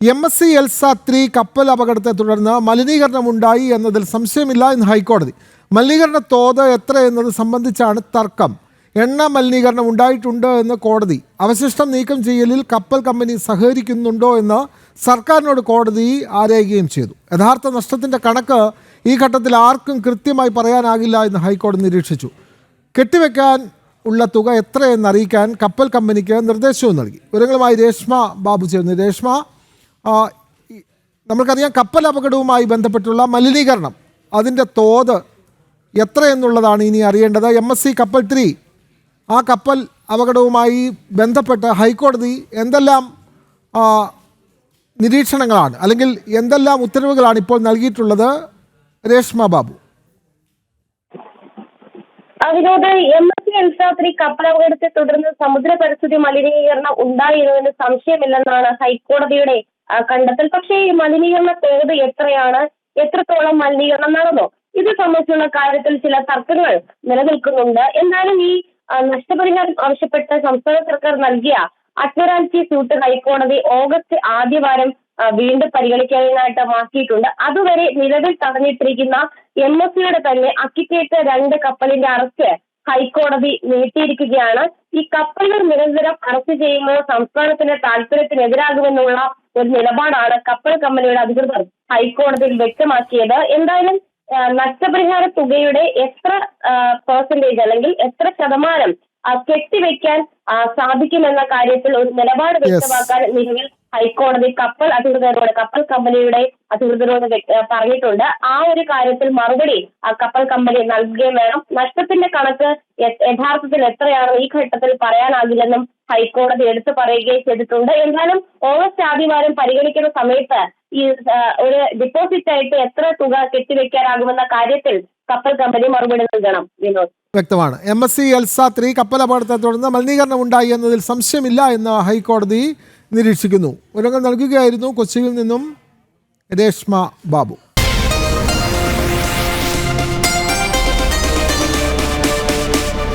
M S C Elsa three കപ്പൽ അപകടത്തെ തുടർന്ന് മലിനീകരണമുണ്ടായി എന്നതിൽ സംശയമില്ല എന്ന് ഹൈക്കോടതി. മലിനീകരണ തോത് എത്ര എന്നത് സംബന്ധിച്ചാണ് തർക്കം. എണ്ണ മലിനീകരണം ഉണ്ടായിട്ടുണ്ട് എന്ന് കോടതി. അവശിഷ്ടം നീക്കം ചെയ്യലിൽ കപ്പൽ കമ്പനി സഹകരിക്കുന്നുണ്ടോ എന്ന് സർക്കാരിനോട് കോടതി ആരായുകയും ചെയ്തു. യഥാർത്ഥ നഷ്ടത്തിന്റെ കണക്ക് ഈ ഘട്ടത്തിൽ ആർക്കും കൃത്യമായി പറയാനാകില്ല എന്ന് ഹൈക്കോടതി നിരീക്ഷിച്ചു. കെട്ടിവെക്കാൻ ഉള്ള തുക എത്രയെന്ന് അറിയിക്കാൻ കപ്പൽ കമ്പനിക്ക് നിർദ്ദേശവും നൽകി. വിവരങ്ങളുമായി രേഷ്മ ബാബു ചേർന്ന് രേഷ്മ നമ്മൾക്കറിയാം കപ്പൽ അപകടവുമായി ബന്ധപ്പെട്ടുള്ള മലിനീകരണം. അതിന്റെ തോത് എത്രയെന്നുള്ളതാണ് ഇനി അറിയേണ്ടത്. എം എസ് സി കപ്പൽ ത്രീ ആ കപ്പൽ അപകടവുമായി ബന്ധപ്പെട്ട് ഹൈക്കോടതി എന്തെല്ലാം നിരീക്ഷണങ്ങളാണ് അല്ലെങ്കിൽ എന്തെല്ലാം ഉത്തരവുകളാണ് ഇപ്പോൾ നൽകിയിട്ടുള്ളത്? രേഷ്മ ബാബു. അതിനോട് M S C Elsa three കപ്പലപകടത്തെ തുടർന്ന് സമുദ്ര പരിസ്ഥിതി മലിനീകരണം ഉണ്ടായിരുന്നതിന് സംശയമില്ലെന്നാണ് ഹൈക്കോടതിയുടെ കണ്ടെത്തൽ. പക്ഷേ ഈ മലിനീകരണ തോത് എത്രയാണ്? എത്രത്തോളം മലിനീകരണം നടന്നു? ഇത് സംബന്ധിച്ചുള്ള കാര്യത്തിൽ ചില തർക്കങ്ങൾ നിലനിൽക്കുന്നുണ്ട്. എന്നാലും ഈ നഷ്ടപരിഹാരം ആവശ്യപ്പെട്ട് സംസ്ഥാന സർക്കാർ നൽകിയ അഡ്മിറാൽറ്റി സ്യൂട്ട് ഹൈക്കോടതി ഓഗസ്റ്റ് ആദ്യവാരം വീണ്ടും പരിഗണിക്കാനായിട്ട് മാറ്റിയിട്ടുണ്ട് അതുവരെ നിലവിൽ തടഞ്ഞിട്ടിരിക്കുന്ന എം എസ് സിയുടെ തന്നെ അക്കിത്തേറ്റ രണ്ട് കപ്പലിന്റെ അറസ്റ്റ് ഹൈക്കോടതി നീട്ടിയിരിക്കുകയാണ്. ഈ കപ്പലുകൾ നിരന്തരം അറസ്റ്റ് ചെയ്യുന്നത് സംസ്ഥാനത്തിന്റെ താല്പര്യത്തിനെതിരാകുമെന്നുള്ള ഒരു നിലപാടാണ് കപ്പൽ കമ്പനിയുടെ അധികൃതർ ഹൈക്കോടതിയിൽ വ്യക്തമാക്കിയത്. എന്തായാലും നഷ്ടപരിഹാര തുകയുടെ എത്ര പെർസെന്റേജ് അല്ലെങ്കിൽ എത്ര ശതമാനം കെട്ടിവെക്കാൻ സാധിക്കുമെന്ന കാര്യത്തിൽ ഒരു നിലപാട് വ്യക്തമാക്കാൻ നിലവിൽ ഹൈക്കോടതി കപ്പൽ അധികൃതരോട് കപ്പൽ കമ്പനിയുടെ അധികൃതരോട് പറഞ്ഞിട്ടുണ്ട്. ആ ഒരു കാര്യത്തിൽ മറുപടി ആ കപ്പൽ കമ്പനി നൽകുകയും വേണം. നഷ്ടത്തിന്റെ കണക്ക് യഥാർത്ഥത്തിൽ എത്രയാണോ ഈ ഘട്ടത്തിൽ പറയാനാകില്ലെന്നും ഹൈക്കോടതി എടുത്തു പറയുകയും ചെയ്തിട്ടുണ്ട്. എന്നാലും ഓഗസ്റ്റ് ആദ്യവാരം പരിഗണിക്കുന്ന സമയത്ത് ഈ ഒരു ഡിപ്പോസിറ്റ് ആയിട്ട് എത്ര തുക കെട്ടിവെക്കാനാകുമെന്ന കാര്യത്തിൽ കപ്പൽ കമ്പനി മറുപടി നൽകണം. വിനോദ്. വ്യക്തമാണ്. M S C Elsa three കപ്പൽ അപകടത്തെ തുടർന്ന് മലിനീകരണം ഉണ്ടായി എന്നതിൽ സംശയമില്ല എന്ന് ഹൈക്കോടതി നിരീക്ഷിക്കുന്നു. ഒരംഗം നൽകുകയായിരുന്നു കൊച്ചിയിൽ നിന്നും രേഷ്മ ബാബു.